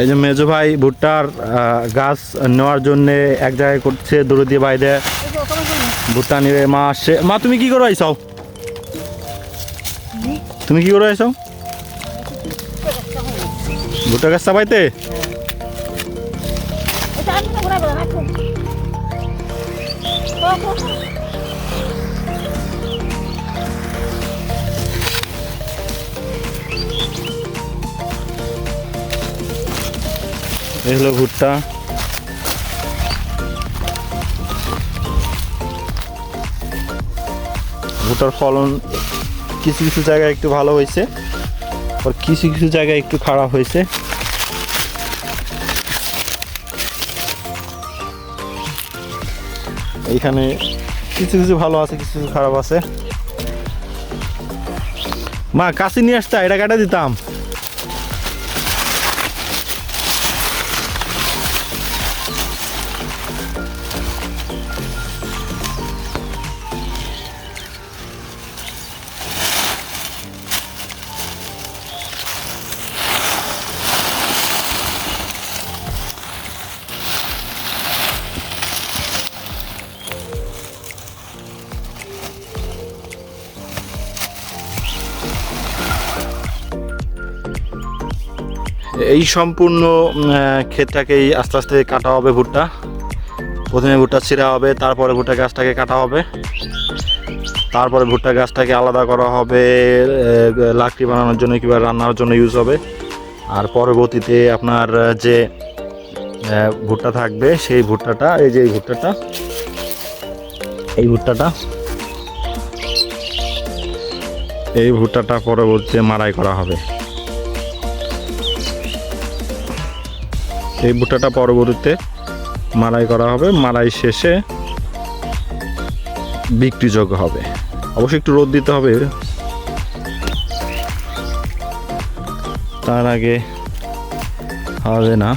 এই যে মেজো ভাই ভুট্টার গাছ নেওয়ার জন্য এক জায়গায় করছে দৌড়ে দিয়ে বাইরে ভুট্টা নিবে মা আসছে। মা, তুমি কি করে আইসাও? তুমি কি করে আইসাও? ভুট্টা গাছ চাপাইতে? এই হলো ভুট্টা। ভুট্টার ফলন কিছু কিছু জায়গায় একটু ভালো হয়েছে আর কিছু কিছু জায়গায় একটু খারাপ হয়েছে। এইখানে কিছু কিছু ভালো আছে, কিছু কিছু খারাপ আছে। মা, কাশি নিয়ে আসতা এটা কাটা দিতাম। এই সম্পূর্ণ ক্ষেতটাকেই আস্তে আস্তে কাটা হবে ভুট্টা। প্রথমে ভুট্টা ছিঁড়া হবে, তারপরে ভুট্টা গাছটাকে কাটা হবে। তারপরে ভুট্টা গাছটাকে আলাদা করা হবে লাকড়ি বানানোর জন্য কিংবা রান্নার জন্য ইউজ হবে। আর পরবর্তীতে আপনার যে ভুট্টা থাকবে, সেই ভুট্টাটা, এই যে এই ভুট্টাটা এই ভুট্টাটা এই ভুট্টাটা পরবর্তীতে মাড়াই করা হবে। এই ভুট্টাটা পরবর্তীতে মালাই করা হবে। মালাই শেষে বিক্রিযোগ্য হবে। অবশ্যই একটু রোদ দিতে হবে। তার আগে হবে না।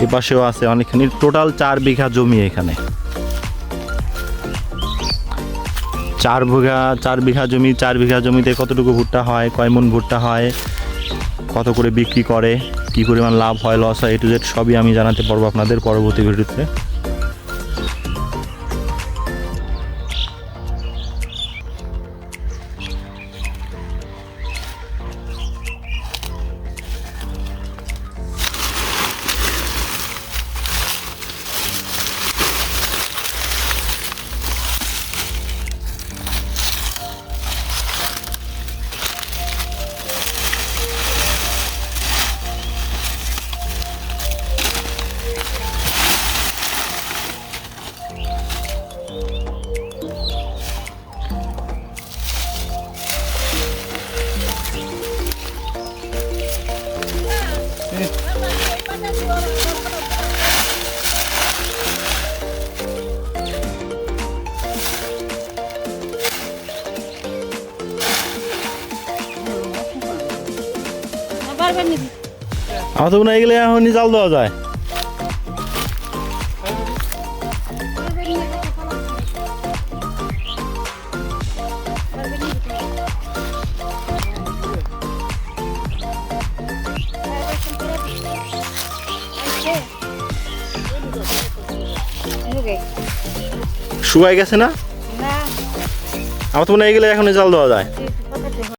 এ পাশেও আছে অনেকখানি। টোটাল চার বিঘা জমি এখানে। চার বিঘা চার বিঘা জমি, চার বিঘা জমিতে কতটুকু ভুট্টা হয়, কয় মন ভুট্টা হয়, কত করে বিক্রি করে? কি পরিমাণ লাভ হয় লস হয় এ টু জেড সবই আমি জানাতে পারব আপনাদের পরবর্তী ভিডিওতে। আমার তো মনে হয় এগুলো এখনই জাল দেওয়া যায়। শুকাই গেছে না? আমার তো মনে হয় এগুলো এখনই জাল দেওয়া যায়।